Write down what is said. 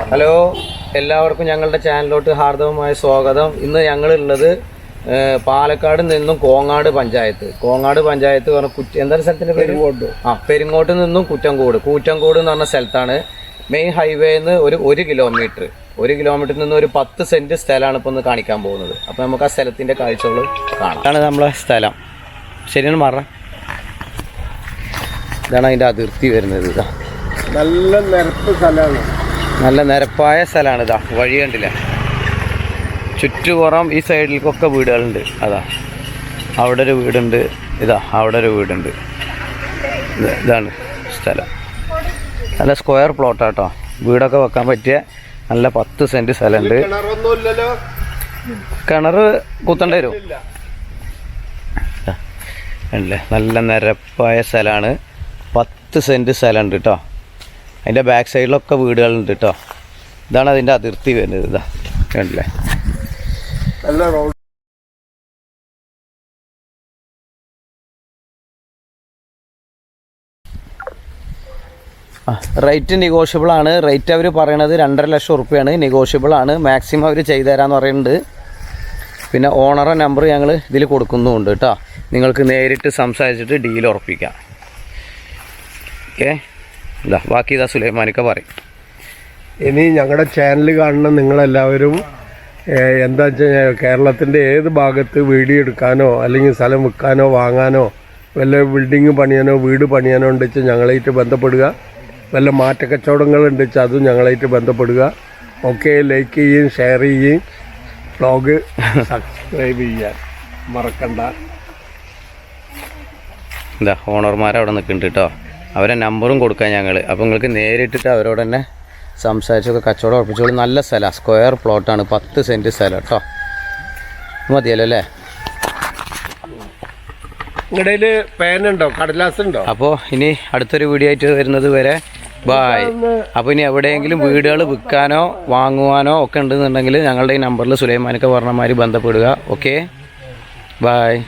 Hello എല്ലാവർക്കും ഞങ്ങളുടെ ചാനലിലോട്ട് ഹാർദവമായ സ്വാഗതം. ഇന്ന് ഞങ്ങളുള്ളത് പാലക്കാട് നിന്നും കോങ്ങാട് പഞ്ചായത്ത്. കോങ്ങാട് പഞ്ചായത്ത് പറഞ്ഞ കുറ്റ എന്താണ് സ്ഥലത്തിന്റെ പെരുങ്ങോട്ട്. ആ പെരുങ്ങോട്ട് നിന്നും കുറ്റംകോട്. കൂറ്റംകോട് എന്ന് പറഞ്ഞ സ്ഥലത്താണ് മെയിൻ ഹൈവേയിൽ നിന്ന് ഒരു ഒരു കിലോമീറ്റർ. ഒരു കിലോമീറ്ററിൽ നിന്ന് ഒരു പത്ത് സെന്റ് സ്ഥലമാണ് ഇപ്പോൾ ഒന്ന് കാണിക്കാൻ പോകുന്നത്. അപ്പോൾ നമുക്ക് ആ സ്ഥലത്തിന്റെ കാഴ്ചകൾ കാണാം. ഇതാണ് നമ്മളെ സ്ഥലം. ശരിയാണ് മാറ ഇതാണ് അതിന്റെ അതിർത്തി വരുന്നത്. ഇതാ. നല്ല നിരപ്പ് സ്ഥലമാണ്. നല്ല നിരപ്പായ സ്ഥലമാണ് ഇതാ വഴി കണ്ടില്ല? ചുറ്റുപുറം ഈ സൈഡിലേക്കൊക്കെ വീടുകളുണ്ട് അതാ. അവിടെ ഒരു വീടുണ്ട് ഇതാ അവിടെ ഒരു വീടുണ്ട്. ഇത് ഇതാണ് സ്ഥലം. നല്ല സ്ക്വയർ പ്ലോട്ടാട്ടോ. വീടൊക്കെ വെക്കാൻ പറ്റിയ നല്ല പത്ത് സെന്റ് സ്ഥലമുണ്ട്. കിണർ കുത്തേണ്ടി വരും. നല്ല നിരപ്പായ സ്ഥലമാണ്. പത്ത് സെന്റ് സ്ഥലമുണ്ട് കേട്ടോ അതിന്റെ ബാക്ക് സൈഡിലൊക്കെ വീടുകളുണ്ട് കേട്ടോ ഇതാണ് അതിന്റെ അതിർത്തി വരുന്നത് ഇതാ. കണ്ടില്ലേ? നല്ല റോഡ് ആ റേറ്റ് നെഗോഷ്യബിൾ ആണ്. റേറ്റ് അവർ പറയണത് രണ്ടര ലക്ഷം ഉറുപ്പ്യാണ്. നെഗോഷ്യബിൾ ആണ്. മാക്സിമം അവർ ചെയ്തു തരാമെന്ന് പറയുന്നുണ്ട്. പിന്നെ ഓണറെ നമ്പർ ഞങ്ങൾ ഇതിൽ കൊടുക്കുന്നുമുണ്ട് കേട്ടോ നിങ്ങൾക്ക് നേരിട്ട് സംസാരിച്ചിട്ട് ഡീൽ ഉറപ്പിക്കാം. ഓക്കെ ഇതാ ബാക്കി ഇതാ സുലൈമാനൊക്കെ പറയും. ഇനി ഞങ്ങളുടെ ചാനൽ കാണുന്ന നിങ്ങളെല്ലാവരും എന്താ വെച്ച് കഴിഞ്ഞാൽ കേരളത്തിന്റെ ഏത് ഭാഗത്ത് വീഡിയോ എടുക്കാനോ അല്ലെങ്കിൽ സ്ഥലം വിൽക്കാനോ വാങ്ങാനോ വല്ല ബിൽഡിങ് പണിയാനോ വീട് പണിയാനോ ഉണ്ട് വെച്ചാൽ ഞങ്ങളായിട്ട് ബന്ധപ്പെടുക. വല്ല മാറ്റക്കച്ചവടങ്ങൾ വെച്ചാൽ അതും ഞങ്ങളായിട്ട് ബന്ധപ്പെടുക. ഓക്കെ ലൈക്ക് ചെയ്യുകയും ഷെയർ ചെയ്യുകയും ബ്ലോഗ് സബ്സ്ക്രൈബ് ചെയ്യാൻ മറക്കണ്ട. എന്താ ഓണർമാരവിടെ നിൽക്കുന്നുണ്ട് കേട്ടോ അവരെ നമ്പറും കൊടുക്കാം ഞങ്ങൾ അപ്പോൾ നിങ്ങൾക്ക് നേരിട്ടിട്ട് അവരോട് തന്നെ സംസാരിച്ചൊക്കെ കച്ചവടം ഉറപ്പിച്ചോളൂ നല്ല സ്ഥലമാണ് സ്ക്വയർ പ്ലോട്ടാണ് പത്ത് സെന്റ് സ്ഥലം കേട്ടോ. മതിയല്ലോ അല്ലേ? ഇടയിൽ പേനുണ്ടോ കടലാസ് ഉണ്ടോ അപ്പോൾ ഇനി അടുത്തൊരു വീഡിയോ ആയിട്ട് വരുന്നത് വരെ ബായ് അപ്പോൾ ഇനി എവിടെയെങ്കിലും വീടുകൾ വിൽക്കാനോ വാങ്ങുവാനോ ഒക്കെ ഉണ്ടെന്നുണ്ടെങ്കിൽ ഞങ്ങളുടെ ഈ നമ്പറിൽ സുലൈമാനൊക്കെ പറഞ്ഞമാതിരി ബന്ധപ്പെടുക. Okay bye